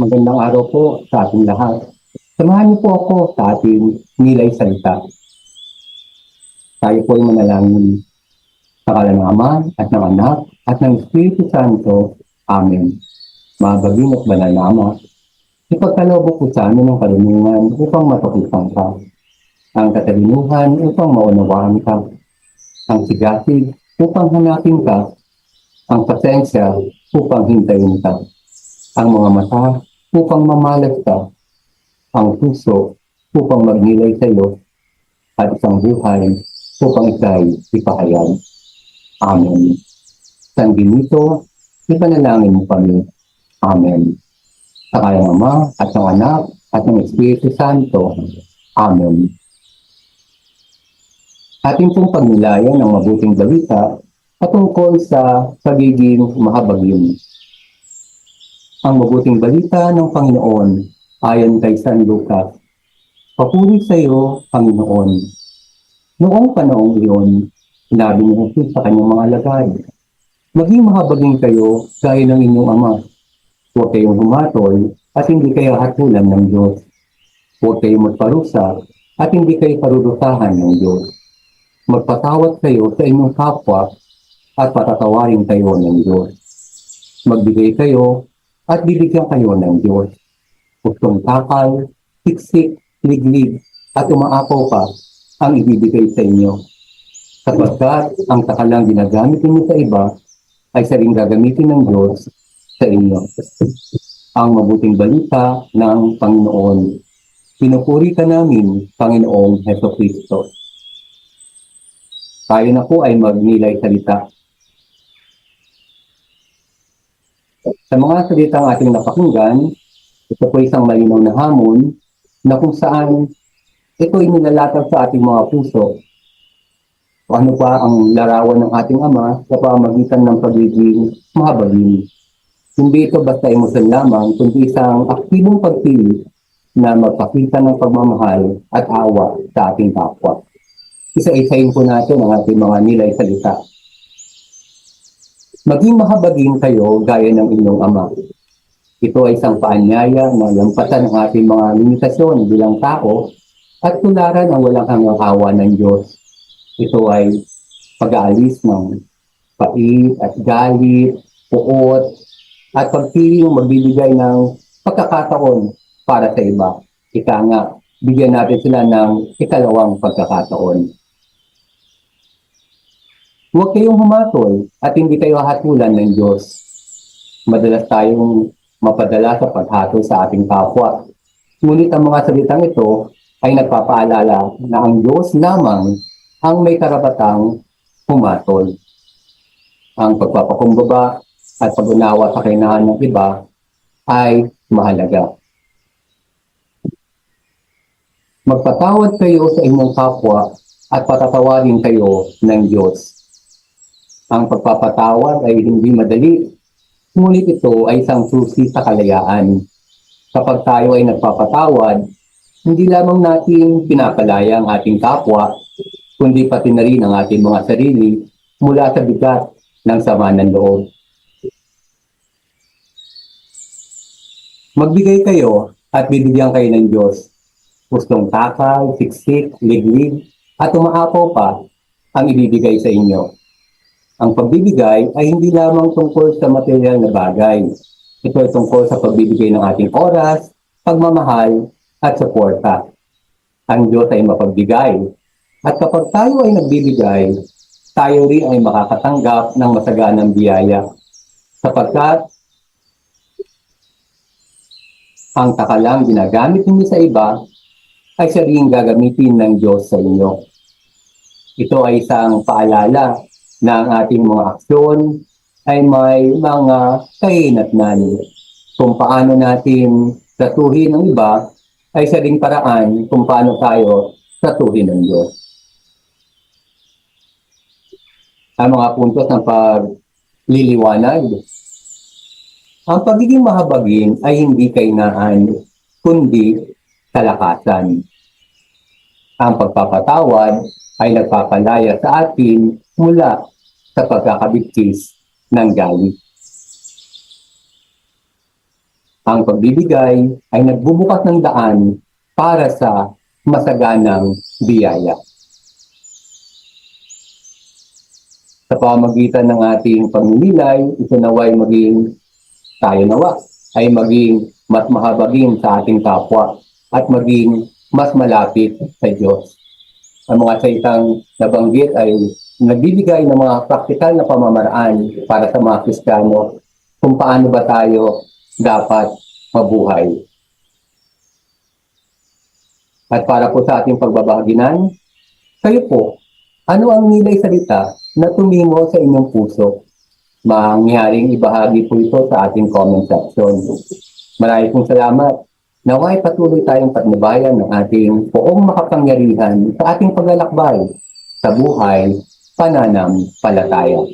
Magandang araw po sa ating lahat. Samahan niyo po ako sa ating nilay salita. Tayo po ay manalangin sa kala ng Ama at ng Anak at ng Espiritu Santo. Amen. Mabagin at banal na Ama, ipagkaloob po sa amin ng karunungan upang matutupan ka. Ang katalinuhan upang maunawaan ka. Ang sigasig upang hanapin ka. Ang pasensya upang hintayin ka ang mga mata upang mamalas ka, ang puso upang magnilay sa iyo, at isang buhay upang ikay ipahayag. Amen. San Benito, ipanalangin mo kami. Amen. Sa kaya ng Ama at ng Anak at ng Espiritu Santo. Amen. Ating pong pagnilayan ng mabuting balita patungkol sa pagiging mahabagin ang mabuting balita ng Panginoon ayon kay San Lucas. Papuri sa iyo, Panginoon. Noong panahong iyon, sinabi ni Jesus sa kanyang mga alagad, Maging mahabagin kayo gaya ng inyong ama. Huwag kayong humatol at hindi kayo hatulan ng Diyos. Huwag kayong magparusa at hindi kayo parurusahan ng Diyos. Magpatawad kayo sa inyong kapwa at patatawarin kayo ng Diyos. Magbigay kayo at bibigyan kayo ng Diyos. Pustong takal, siksik, liglig, at umaapaw pa ang ibibigay sa inyo. Sapagkat ang takalang ginagamit ninyo sa iba ay sa ring gagamitin ng Diyos sa inyo. Ang mabuting balita ng Panginoon. Pinupuri ka namin, Panginoong Heso Kristo. Tayo na po ay magnilay salita Sa mga salitang ating napakinggan, ito po isang malinaw na hamon na kung saan ito ay nilalatag sa ating mga puso. O ano pa ang larawan ng ating Ama sa pamagitan ng pagiging mahabagin. Hindi ito basta emosyon lamang, kundi isang aktibong pagpili na magpakita ng pagmamahal at awa sa ating kapwa. Isa-isayin po natin ang ating mga nilay salita Maging mahabagin kayo gaya ng inyong ama. Ito ay isang paanyaya na lampasan ang ating mga limitasyon bilang tao at tularan ang walang hanggang awa ng Diyos. Ito ay pag-aalis ng pait at galit, puot, at pagpiling magbibigay ng pagkakataon para sa iba. Ika nga, bigyan natin sila ng ikalawang pagkakataon. Huwag kayong humatol at hindi kayo hatulan ng Diyos. Madalas tayong mapadala sa paghatol sa ating kapwa. Ngunit ang mga salitang ito ay nagpapaalala na ang Diyos lamang ang may karapatang humatol. Ang pagpapakumbaba at pag-unawa sa kainahan ng iba ay mahalaga. Magpatawad kayo sa inyong kapwa at patatawarin kayo ng Diyos ang pagpapatawad ay hindi madali, ngunit ito ay isang susi sa kalayaan. Kapag tayo ay nagpapatawad, hindi lamang natin pinapalaya ang ating kapwa, kundi pati na rin ang ating mga sarili mula sa bigat ng sama ng loob. Magbigay kayo at bibigyan kayo ng Diyos. Gustong takal, siksik, liglig, at umaapaw pa ang ibibigay sa inyo. Ang pagbibigay ay hindi lamang tungkol sa material na bagay. Ito ay tungkol sa pagbibigay ng ating oras, pagmamahal, at suporta. Ang Diyos ay mapagbigay. At kapag tayo ay nagbibigay, tayo rin ay makakatanggap ng masaganang biyaya. Sapagkat ang takalang ginagamit ninyo sa iba ay siya rin gagamitin ng Diyos sa inyo. Ito ay isang paalala na ang ating mga aksyon ay may mga kahinatnan. Kung paano natin tratuhin ang iba ay sa ring paraan kung paano tayo tratuhin ng Diyos. Ang mga puntos ng pagliliwanag. Ang pagiging mahabagin ay hindi kainaan, kundi kalakasan. Ang pagpapatawad ay nagpapalaya sa atin mula sa pagkakabigtis ng galit. Ang pagbibigay ay nagbubukas ng daan para sa masaganang biyaya. Sa pamagitan ng ating pamimilay, ito naway maging tayo nawa ay maging mas mahabagin sa ating kapwa at maging mas malapit sa Diyos. Ang mga salitang nabanggit ay nagbibigay ng mga praktikal na pamamaraan para sa mga Kristiyano kung paano ba tayo dapat mabuhay. At para po sa ating pagbabahaginan, kayo po, ano ang nilay salita na tumimo sa inyong puso? Mangyaring ibahagi po ito sa ating comment section. Maraming pong salamat. Naway patuloy tayong patnubayan ng ating poong makapangyarihan sa ating paglalakbay sa buhay pananampalataya.